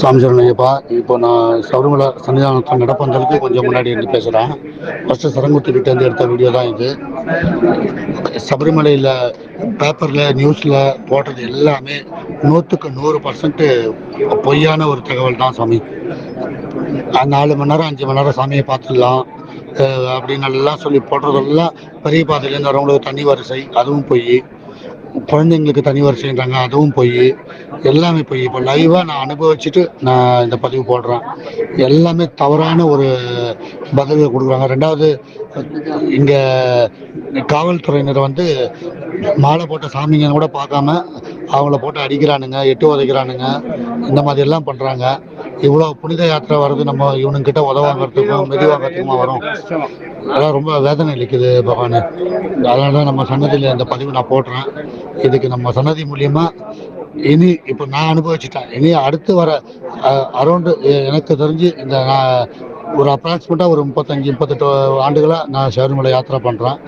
சாமி சரணையப்பா இப்போ நான் சபரிமலை சன்னிதானத்தில் நடப்பந்தலுக்கு கொஞ்சம் முன்னாடி இருந்து பேசுகிறேன் ஃபஸ்ட்டு சரங்குத்தி கிட்ட இருந்து எடுத்த வீடியோ தான் இது. சபரிமலையில் பேப்பரில் நியூஸில் போடுறது எல்லாமே நூற்றுக்கு நூறு பர்சன்ட்டு பொய்யான ஒரு தகவல் தான் சாமி. நாலு மணி நேரம் அஞ்சு மணி நேரம் சாமியை பார்த்துடலாம். அப்படின்னு எல்லாம் சொல்லி போடுறதெல்லாம் பெரிய பாதையிலேருந்து வரவங்களுக்கு தண்ணி வரிசை அதுவும் பொய். குழந்தைங்களுக்கு தனி வரிசைன்றாங்க அதுவும் பொய் எல்லாமே போய் இப்போ லைவாக நான் அனுபவிச்சுட்டு நான் இந்த பதிவு போடுறேன். எல்லாமே தவறான ஒரு பதில்கள் கொடுக்குறாங்க. ரெண்டாவது இங்கே காவல்துறையினர் வந்து மாலை போட்ட சாமிங்கன்னு கூட பார்க்காம அவங்கள போட்டு அடிக்கிறானுங்க எட்டு உதைக்கிறானுங்க இந்த மாதிரி எல்லாம் பண்ணுறாங்க இவ்வளோ புனித யாத்திரை வர்றது நம்ம இவனுங்கிட்ட உதவாங்கிறதுக்கும் மெதி வாங்கிறதுக்குமா வரும்? அதெல்லாம் ரொம்ப வேதனை அளிக்குது பகவான். அதனால தான் நம்ம சன்னதியில் இந்த பதிவு நான் போடுறேன். இதுக்கு நம்ம சன்னதி மூலியமா இனி இப்போ நான் அனுபவிச்சுட்டேன். இனி அடுத்து வர அரௌண்டு எனக்கு தெரிஞ்சு இந்த நான் ஒரு அப்ராக்சிமேட்டாக ஒரு முப்பத்தஞ்சு முப்பத்தெட்டு ஆண்டுகளாக நான் சபரிமலை யாத்திரை பண்ணுறேன்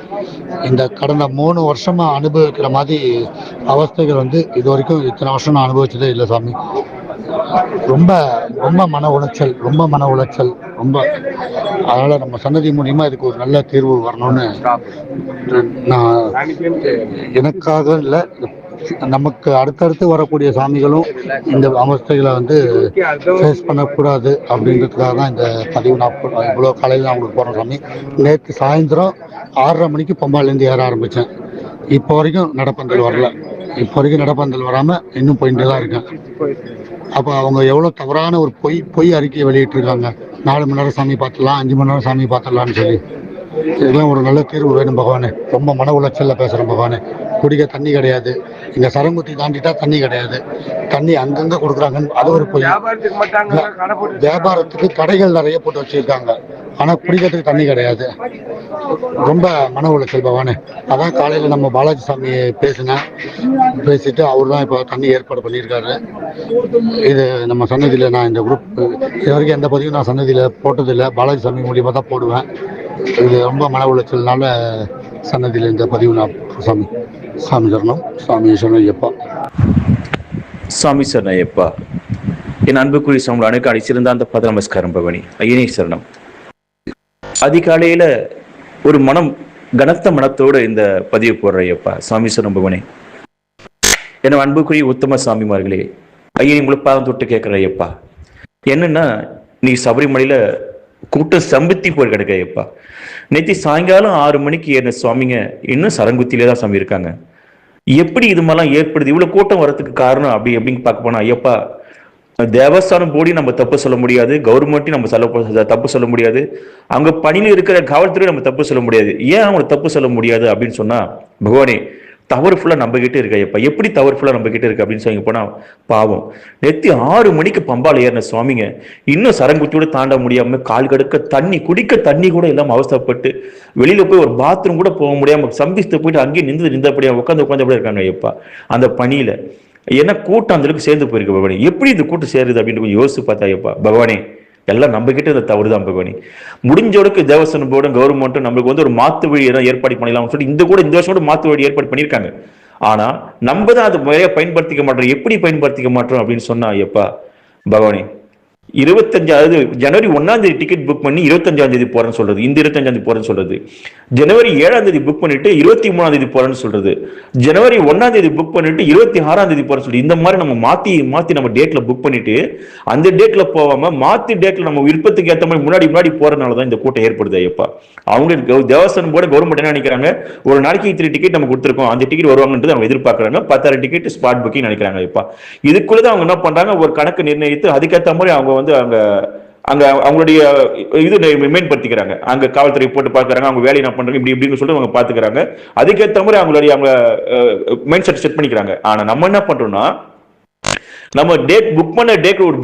இந்த கடந்த மூணு வருஷமாக அனுபவிக்கிற மாதிரி அவஸ்தைகள் வந்து இது வரைக்கும் இத்தனை வருஷம் நான் அனுபவிச்சதே இல்லை சாமி. ரொம்ப ரொம்ப மன உளைச்சல் ரொம்ப மன உளைச்சல் ரொம்ப. அதனால நம்ம சன்னதி மூலியமா இதுக்கு ஒரு நல்ல தீர்வு வரணும்னு நான் எனக்காக இல்லை நமக்கு அடுத்தடுத்து வரக்கூடிய சாமிகளும் இந்த அவஸ்தைகளை வந்து ஃபேஸ் பண்ணக்கூடாது அப்படின்றதுக்காக தான் இந்த பதிவு நான் இவ்வளோ காலையில் நான் உங்களுக்கு போடுறேன் சாமி. நேற்று சாயந்தரம் ஆறரை மணிக்கு பம்பாலேருந்து ஏற ஆரம்பித்தேன் இப்போ வரைக்கும் நடப்பந்தல் வரல. இப்போ வரைக்கும் நடப்பந்தல் வராமல் இன்னும் போயிட்டே தான் இருக்கேன். அப்போ அவங்க எவ்வளோ தவறான ஒரு பொய் பொய் அறிக்கையை வெளியிட்டிருக்காங்க. நாலு மணி நேரம் சாமி பார்த்துடலாம் அஞ்சு மணி நேரம் சாமி பார்த்துடலாம்னு சொல்லி. இதெல்லாம் ஒரு நல்ல தீர்வு வேணும் பகவானே. ரொம்ப மன உளைச்சல்ல பேசுகிறேன் பகவானே. குடிக்க தண்ணி கிடையாது. இங்கே சரங்குத்தி தாண்டிட்டா தண்ணி கிடையாது. தண்ணி அங்கங்கே கொடுக்குறாங்கன்னு அது ஒரு பொய். வியாபாரத்துக்கு கடைகள் நிறைய போட்டு வச்சிருக்காங்க. ஆனால் குடிக்கிறதுக்கு தண்ணி கிடையாது. ரொம்ப மன உளைச்சல் பவானு. அதான் காலையில் நம்ம பாலாஜி சாமி பேசினேன் பேசிட்டு அவர் தான் இப்போ தண்ணி ஏற்பாடு பண்ணியிருக்காரு. இது நம்ம சன்னதியில் நான் இந்த குரூப் இது வரைக்கும் எந்த பதிவும் நான் சன்னதியில் போட்டதில்லை. பாலாஜி சாமி மூலியமாக தான் போடுவேன். இது ரொம்ப மன உளைச்சல்னால சன்னதியில் இந்த பதிவு நான் சாமி சாமி சரணம் சாமி சரணம் ஐயப்பா. சாமி சரணய்யப்பா என் அன்புக்குரிய சமூக அணுக்கு அடிச்சிருந்த அந்த பத நமஸ்காரம் பவனி. ஐயனே சரணம். அதிகாலையில ஒரு மனம் கனத்த மனத்தோடு இந்த பதிவு போடுற ஐயப்பா சாமி என அன்புக்குரிய உத்தம சாமிமார்களே ஐயன் உங்களுக்கு பாதம் தொட்டு கேட்கறையப்பா. என்னன்னா நீ சபரிமலையில கூட்டம் சம்பித்தி போய் கிடக்க நேற்று சாயங்காலம் ஆறு மணிக்கு ஏறின சுவாமிங்க இன்னும் சரங்குத்திலே தான் சாமி இருக்காங்க. எப்படி இது மாதிரிலாம் ஏற்படுது? இவ்வளோ கூட்டம் வரத்துக்கு காரணம் அப்படி எப்படின்னு பார்க்க போனா ஐயப்பா தேவஸ்தானம் போடி நம்ம தப்பு சொல்ல முடியாது கவர்மெண்ட்டையும் நம்ம சொல்ல தப்பு சொல்ல முடியாது. அங்க பணியில் இருக்கிற காவல்துறை நம்ம தப்பு சொல்ல முடியாது. ஏன் அவங்க தப்பு சொல்ல முடியாது அப்படின்னு சொன்னா பகவானே தவறு ஃபுல்லாக நம்ம கிட்டே இருக்கு ஐயப்பா. எப்படி தவறு ஃபுல்லாக நம்ம கிட்டே இருக்கு அப்படின்னு சொல்லி போனால் பாவம். நெத்தி ஆறு மணிக்கு பம்பால ஏறின சுவாமிங்க இன்னும் சரங்குத்தியோட தாண்ட முடியாமல் கால் கடுக்க தண்ணி குடிக்க தண்ணி கூட இல்லாமல் அவஸ்தைப்பட்டு வெளியில் போய் ஒரு பாத்ரூம் கூட போக முடியாமல் சம்பித்து போயிட்டு அங்கேயே நின்று நின்றபடியாக உட்காந்து உட்காந்து அப்படியே இருக்காங்க ஐயப்பா? அந்த பணியில். ஏன்னா கூட்டம் அந்த அளவுக்கு சேர்ந்து போயிருக்கு பகவானி? எப்படி இந்த கூட்டம் சேருது அப்படின்னு கொஞ்சம் யோசிச்சு பார்த்தா பகவானே எல்லாம் நம்ம கிட்ட இந்த தவறு தான் பகவானி. முடிஞ்ச தேவசன போர்டும் கவர்மெண்ட்டும் நம்மளுக்கு வந்து ஒரு மாத்து வழி எதாவது ஏற்பாடு பண்ணலாம்னு சொல்லிட்டு இந்த கூட இந்த வருஷம் கூட மாத்து வழி ஏற்பாடு பண்ணியிருக்காங்க. ஆனால் நம்ம தான் அது முறையாக பயன்படுத்திக்க மாட்டோம். எப்படி பயன்படுத்திக்க மாட்டோம் அப்படின்னு சொன்னா எப்பா பகவானே இருபத்தஞ்சாவது ஜனவரி ஒன்றாம் தேதி டிக்கெட் புக் பண்ணி இருபத்தஞ்சாம் தேதி போறேன்னு சொல்றது. இந்த இருபத்தஞ்சாம் தேதி போறேன்னு சொல்றது. ஜனவரி ஏழாம் தேதி புக் பண்ணிட்டு இருபத்தி மூணாம் தேதி போறேன்னு சொல்றது. ஜனவரி ஒன்றாம் தேதி புக் பண்ணிட்டு இருபத்தி ஆறாம் தேதி போறேன்னு சொல்லி இந்த மாதிரி நம்ம மாத்தி மாத்தி நம்ம டேட்ல புக் பண்ணிட்டு அந்த டேட்ல போகாம மாத்தி டேட்ல நம்ம விருப்பத்துக்கு ஏத்த மாதிரி முன்னாடி முன்னாடி போறதுனால தான் இந்த கூட்டம் ஏற்படுது ஐயப்பா. அவங்க தேவஸ்தானம் போட கவர்மெண்ட் என்ன நினைக்கிறாங்க? ஒரு நாளைக்கு இத்தனை டிக்கெட் நம்ம கொடுத்துருக்கோம். அந்த டிக்கெட் வருவாங்கன்றது அவங்க எதிர்பார்க்கறாங்க. பத்தாயிரம் டிக்கெட் ஸ்பாட் புக்கிங் நினைக்கிறாங்க ஐயப்பா. இதுக்குள்ளதான் அவங்க என்ன பண்றாங்க? ஒரு கணக்கு நிர்ணயித்து அதுக்கேற்ற மாதிரி அவங்க வந்து அங்க அங்க அவங்களுடைய இது மேம்படுத்திக்கிறாங்க. அங்க காவல்துறை போட்டு பார்க்குறாங்க அவங்க வேலையை என்ன பண்றாங்க இப்படி இப்படின்னு சொல்லிட்டு அவங்க பார்த்துக்கிறாங்க அதுக்கேற்ற மாதிரி அவங்களுடைய அவங்க மைண்ட் செட் செட் பண்ணிக்கிறாங்க. ஆனா நம்ம என்ன பண்றோம்னா நம்ம டேட் புக் பண்ண டேட் ஒரு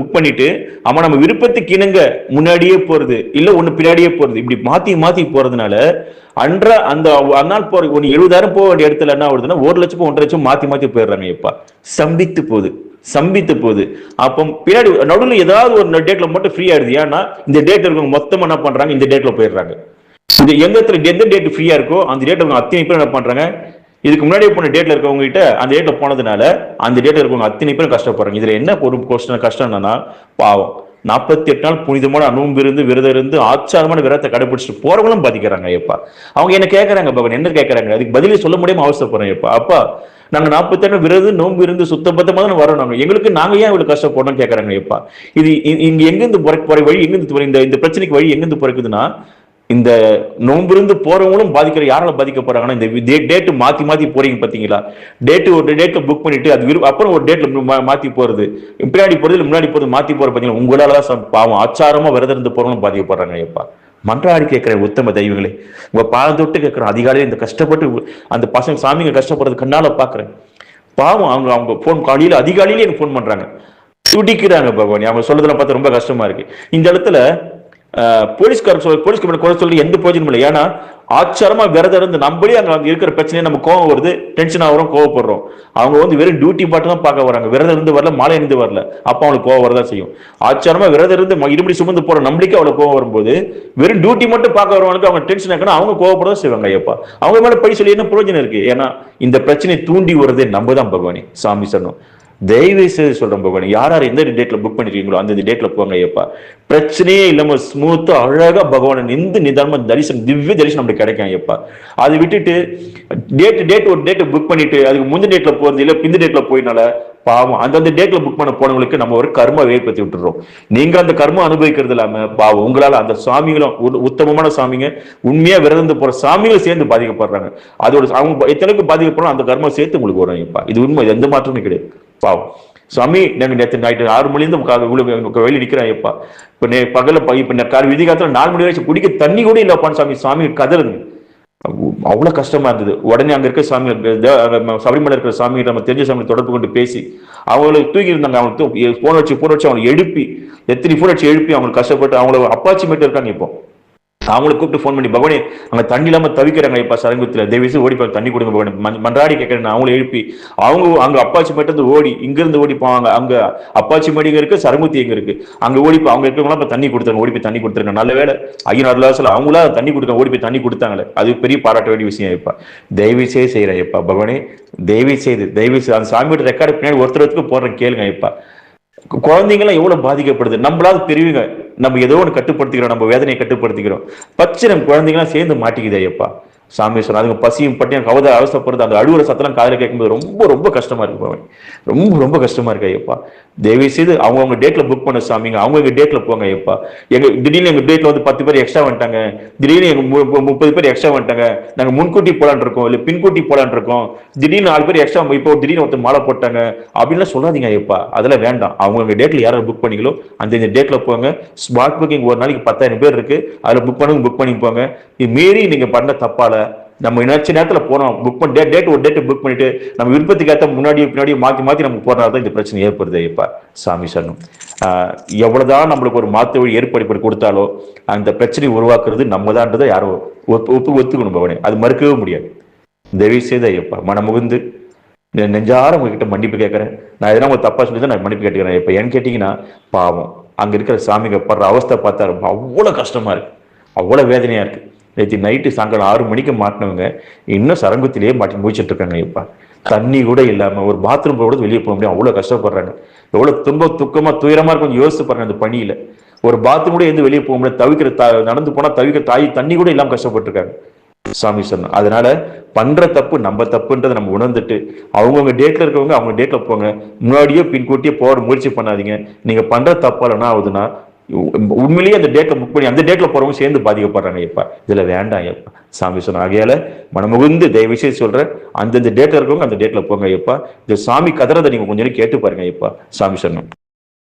புக் பண்ணிட்டு ஆமா நம்ம விருப்பத்துக்கு இணங்க முன்னாடியே போறது இல்ல ஒண்ணு பின்னாடியே போறது இப்படி மாத்தி மாத்தி போறதுனால அன்ற அந்த அந்நாள் போற ஒரு எழுபதாயிரம் போக வேண்டிய இடத்துல என்ன ஆகுதுன்னா ஒரு லட்சம் ஒன்றரை லட்சம் மாத்தி மாத்தி போயிடுறாங்க எப்பா சம்பித்து போகுது. சம்பித்து போகுது அப்போ பின்னாடி நடுவில் ஏதாவது ஒரு டேட்டில் மட்டும் ஃப்ரீ ஆயிடுது. ஏன்னா இந்த டேட் இருக்கவங்க மொத்தமாக என்ன பண்ணுறாங்க இந்த டேட்டில் போயிடுறாங்க. இந்த எந்த இடத்துல எந்த டேட் ஃப்ரீயா இருக்கோ அந்த டேட் அவங்க அத்தனை பேர் என்ன பண்றாங்க? இதுக்கு முன்னாடியே போன டேட்ல இருக்கவங்க கிட்ட அந்த டேட்ல போனதுனால அந்த டேட்ல இருக்கவங்க அத்தனை பேரும் கஷ்டப்படுறாங்க. இதுல என்ன ஒரு கொஸ்டின் கஷ்டம் என்னன்னா பாவம். நாற்பத்தி எட்டு நாள் புனிதமான அனுபவம் இருந்து விரதம் இருந்து ஆச்சாரமான விரதத்தை கடைபிடிச்சிட்டு போறவங்களும் பாதிக்கிறாங்க ஐயப்பா. அவங்க என்ன கேட்கறாங்க பகவான்? என்ன கேட்கறாங்க அதுக்கு பதிலே சொல்ல முடியாம அவசரப்படுறேன் ஐயப்பா. அப்பா நாங்கள் நாற்பத்தி விரது நோன்பு இருந்து சுத்தபத்தமாக தான் வரோம் நாங்கள் எங்களுக்கு நாங்கள் ஏன் இவ்வளோ கஷ்டப்படணும்னு கேட்குறாங்க ஐயப்பா. இது இ- எங்கேருந்து எங்கிருந்து போகிற வழி எங்கேருந்து இந்த இந்த பிரச்சனைக்கு வழி எங்கேருந்து பிறக்குதுன்னா இந்த நோம்பிருந்து போறவங்களும் பாதிக்கிற யாரால பாதிக்கப்படுறாங்கன்னா இந்த டேட்டு மாத்தி மாத்தி போறீங்க பாத்தீங்களா? டேட்டு ஒரு டேட்ல புக் பண்ணிட்டு அது விரு- அப்புறம் ஒரு டேட்ல மாத்தி போறது. பின்னாடி போறது முன்னாடி போறது மாத்தி போறது பாத்தீங்களா உங்களால தான் பாவம் ஆச்சாரமா விரதம் இருந்து போறவங்களும் பாதிக்கப்படுறாங்க ஐயப்பா. மன்றாடி கேட்கிற உத்தம தெய்வங்களே உங்க பாதம் தொட்டு கேட்கிறோம் அதிகாலையில் இந்த கஷ்டப்பட்டு அந்த பசங்க சாமிங்க கஷ்டப்படுறது கண்ணால பாக்குறேன். பாவம் அவங்க அவங்க போன் காலையில் அதிகாலையிலே எனக்கு ஃபோன் பண்றாங்க. துடிக்கிறாங்க பகவான். அவங்க சொல்றதெல்லாம் பார்த்தா ரொம்ப கஷ்டமா இருக்கு. இந்த இடத்துல ஆஹ், போலீஸ்காரர் சொல் போலீஸ் மேல குறை சொல்லி எந்த பிரயோஜனமும் இல்லை. ஏன்னா ஆச்சாரமா விரதம் இருந்து நம்மளே அங்க அங்க இருக்கிற பிரச்சனையை நம்ம கோவம் வருது டென்ஷன் ஆகிறோம் கோவப்படுறோம். அவங்க வந்து வெறும் டியூட்டி பாட்டு தான் பார்க்க வராங்க. விரதம் இருந்து வரல மாலை இருந்து வரல. அப்ப அவங்களுக்கு கோவம் வரதான் செய்யும். ஆச்சாரமா விரதம் இருந்து ம- சுமந்து போற நம்மளுக்கே அவ்வளவு கோவம் வரும்போது வெறும் டியூட்டி மட்டும் பார்க்க வரவங்களுக்கு அவங்க டென்ஷன் ஆக்கணும் அவங்க கோவப்படதான் செய்வாங்க ஐயப்பா. அவங்க மேல படி சொல்லி என்ன பிரயோஜனம் இருக்கு? ஏன்னா இந்த பிரச்சனையை தூண்டி வருதே நம்ம தான் பகவானி சாமி சொன்னோம் தயவு செய்து சொல்றேன் பகவான் யார் யார் எந்த டேட்ல புக் பண்ணிருக்கீங்களோ அந்த டேட்ல போங்க ஐயப்பா. பிரச்சனையே இல்லாம ஸ்மூத்தாக அழகா பகவான் இந்த நிதானமாக தரிசனம் திவ்ய தரிசனம் நம்மளுக்கு கிடைக்கும் ஐயப்பா. அதை விட்டுட்டு டேட் டேட் ஒரு டேட் புக் பண்ணிட்டு அதுக்கு முந்தின டேட்ல போறது இல்ல பிந்த டேட்ல போயினால பாவம் அந்தந்த டேட்ல புக் பண்ண போனவங்களுக்கு நம்ம ஒரு கர்ம ஏற்படுத்தி விட்டுறோம். நீங்க அந்த கர்மம் அனுபவிக்கிறது இல்லாம பாவம் உங்களால அந்த சாமிகளும் உ- உத்தமமான சாமிங்க உண்மையா விரதந்து போற சாமிகளும் சேர்ந்து பாதிக்கப்படுறாங்க. அதோட அவங்க எத்தனைக்கு பாதிக்கப்படுறோம் அந்த கர்மம் சேர்த்து உங்களுக்கு வரும் இப்ப இது உண்மை எந்த மாற்றமும் கிடையாது. பாவம். சாமி நாங்க நேற்று நைட்டு ஆறு மணிலேருந்து கா- இவ்வளவு வெளியே நிக்கிறேன் எப்பா இப்ப நே பகல இப்போ இப்ப கார் விதி காலத்துல நாலு மணி வரைக்கும் குடிக்க தண்ணி கூட இல்லப்பான்னு சாமி சாமி கதறுது. அவ்வளவு கஷ்டமா இருந்தது. உடனே அங்க இருக்க சாமி சபரிமலை இருக்கிற சாமி நம்ம தெரிஞ்ச சாமி தொடர்பு கொண்டு பேசி அவங்களை தூக்கி இருந்தாங்க. அவங்களுக்கு போன் வச்சு போன் வச்சு அவங்களை எழுப்பி எத்தனை போன் வச்சு எழுப்பி அவங்களுக்கு கஷ்டப்பட்டு அவங்கள அப்பாச்சி மட்டும் இருக்காங்க இப்போ. அவங்களுக்கு கூப்பிட்டு ஃபோன் பண்ணி பகவானே அங்க தண்ணி இல்லாம தவிக்கிறாங்க இப்ப சரங்குத்துல. தேவிசு ஓடி போய் தண்ணி கொடுங்க பகவான். மன்றாடி கேட்கறேன் அவங்கள எழுப்பி அவங்க அங்க அப்பாச்சி மட்டும் ஓடி இங்க இருந்து ஓடி போவாங்க. அங்க அப்பாச்சி மடி இங்க இருக்கு சரங்குத்தி எங்க இருக்கு. அங்க ஓடி அவங்க இருக்கவங்களாம் இப்ப தண்ணி கொடுத்தாங்க ஓடி போய் தண்ணி கொடுத்துருங்க. நல்ல வேலை ஐயன் அருளாசல அவங்களா தண்ணி கொடுக்க ஓடி போய் தண்ணி கொடுத்தாங்களே. அது பெரிய பாராட்ட வேண்டிய விஷயம் இப்ப தயவு செய்து செய்யறேன் பகவானே. தயவு செய்து தயவு செய்து அந்த சாமியோட ரெக்கார்டு பின்னாடி ஒருத்தர் ஒருத்தருக்கு போடுறேன் கேளுங்க இப்ப குழந்தைங்களாம் எவ்வளவு பாதிக்கப்படுது? நம்மளாவது பெரியவங்க நம்ம ஏதோ ஒன்று கட்டுப்படுத்திக்கிறோம் நம்ம வேதனையை கட்டுப்படுத்திக்கிறோம். பச்சை நம்ம குழந்தைங்களாம் சேர்ந்து மாட்டிக்குது ஐயப்பா. சாமி சொன்ன அதுங்க பசியும் பட்டியும் கவத அவசப்படுறது அந்த அழுவுற சத்தெல்லாம் காதில் கேட்கும்போது ரொம்ப ரொம்ப கஷ்டமா இருக்கு பவன் ரொம்ப ரொம்ப கஷ்டமா இருக்கு ஐயப்பா. தயவு செய்து அவங்கவுங்க டேட்ல புக் பண்ண சாமிங்க அவங்க டேட்ல போங்க எப்பா எங்க திடீர்னு எங்க டேட்ல வந்து பத்து பேர் எக்ஸ்ட்ரா வந்துட்டாங்க. திடீர்னு எங்க மு- முப்பது பேர் எக்ஸ்ட்ரா வந்துட்டாங்க. நாங்க முன்கூட்டி போலான் இருக்கோம். இல்ல பின்கூட்டி போலான் இருக்கோம். திடீர்னு நாலு பேர் எக்ஸ்ட்ரா இப்போ திடீர்னு ஒருத்தர் மாலை போட்டாங்க. அப்படின்லாம் சொல்லாதீங்க எப்பா அதெல்லாம் வேண்டாம். அவங்கவுங்க டேட்ல யாராவது புக் பண்ணீங்களோ அந்த இந்த டேட்ல போங்க. ஸ்மார்ட் புக்கிங் ஒரு நாளைக்கு பத்தாயிரம் பேர் இருக்கு. அதுல புக் பண்ணுங்க புக் பண்ணி போங்க. இது மீறி நீங்க பண்ண தப்பால. நம்ம நினைச்ச நேரத்தில் போனோம். புக் பண்ணி டேட் டேட் ஒரு டேட்டை புக் பண்ணிட்டு நம்ம விருப்பத்துக்கு ஏற்ற முன்னாடி பின்னாடி மாற்றி மாற்றி நம்ம போறனால தான் இந்த பிரச்சனை ஏற்படுது இப்ப சாமி சரணம். எவ்வளோதான் நம்மளுக்கு ஒரு மாற்று வழி ஏற்படுத்தி கொடுத்தாலோ அந்த பிரச்சனை உருவாக்குறது நம்ம தான்றதை யாரும் ஒப்பு ஒப்பு ஒத்துக்கணும் பவனே. அது மறுக்கவே முடியாது. தயவு செய்து ஐயப்பா மனமுகுந்து நெ- நெஞ்சார உங்ககிட்ட மன்னிப்பு கேட்குறேன். நான் எதனா உங்க தப்பா சொல்லி தான் நான் மன்னிப்பு கேட்டுக்கிறேன் இப்போ ஏன்னு கேட்டிங்கன்னா பாவம் அங்கே இருக்கிற சாமிக்கு படுற அவஸ்தை பார்த்தா ரொம்ப அவ்வளோ கஷ்டமாக இருக்குது அவ்வளோ வேதனையாக இருக்குது நேற்று நைட்டு சாயங்காலம் ஆறு மணிக்கு மாட்டினவங்க இன்னும் சரங்கத்திலேயே மாட்டி முடிச்சிட்டு இருக்காங்க இப்போ தண்ணி கூட இல்லாமல் ஒரு பாத்ரூம் கூட வெளியே போக முடியும் அவ்வளோ கஷ்டப்படுறாங்க. எவ்வளோ துன்ப துக்கமாக துயரமாக இருக்கும் கொஞ்சம் யோசிச்சு பாருங்க அந்த பணியில். ஒரு பாத்ரூம் கூட எந்த வெளியே போக முடியாது. தவிக்கிற த- நடந்து போனால் தவிக்கிற தாய் தண்ணி கூட இல்லாமல் கஷ்டப்பட்டுருக்காங்க. சாமி சொன்னோம் அதனால பண்ற தப்பு நம்ம தப்புன்றதை நம்ம உணர்ந்துட்டு அவங்கவுங்க டேட்ல இருக்கவங்க அவங்க டேட்ல போங்க. முன்னாடியே பின்கூட்டியே போட முயற்சி பண்ணாதீங்க. நீங்க பண்ற தப்பால என்ன ஆகுதுன்னா உண்மையிலேயே அந்த டேட்டில் புக் பண்ணி அந்த டேட்டில் போகிறவங்க சேர்ந்து பாதிக்கப்படுறாங்க இப்ப இதில் வேண்டாம் எப்பா சாமி சொன்ன ஆகையால் மனமுகுந்து தயவு விஷயம் சொல்கிறேன் அந்தந்த டேட்டில் இருக்கவங்க அந்த டேட்டில் போங்க எப்பா இந்த சாமி கதறதை நீங்கள் கொஞ்சம் கேட்டு பாருங்க எப்பா சாமி சொன்னோம்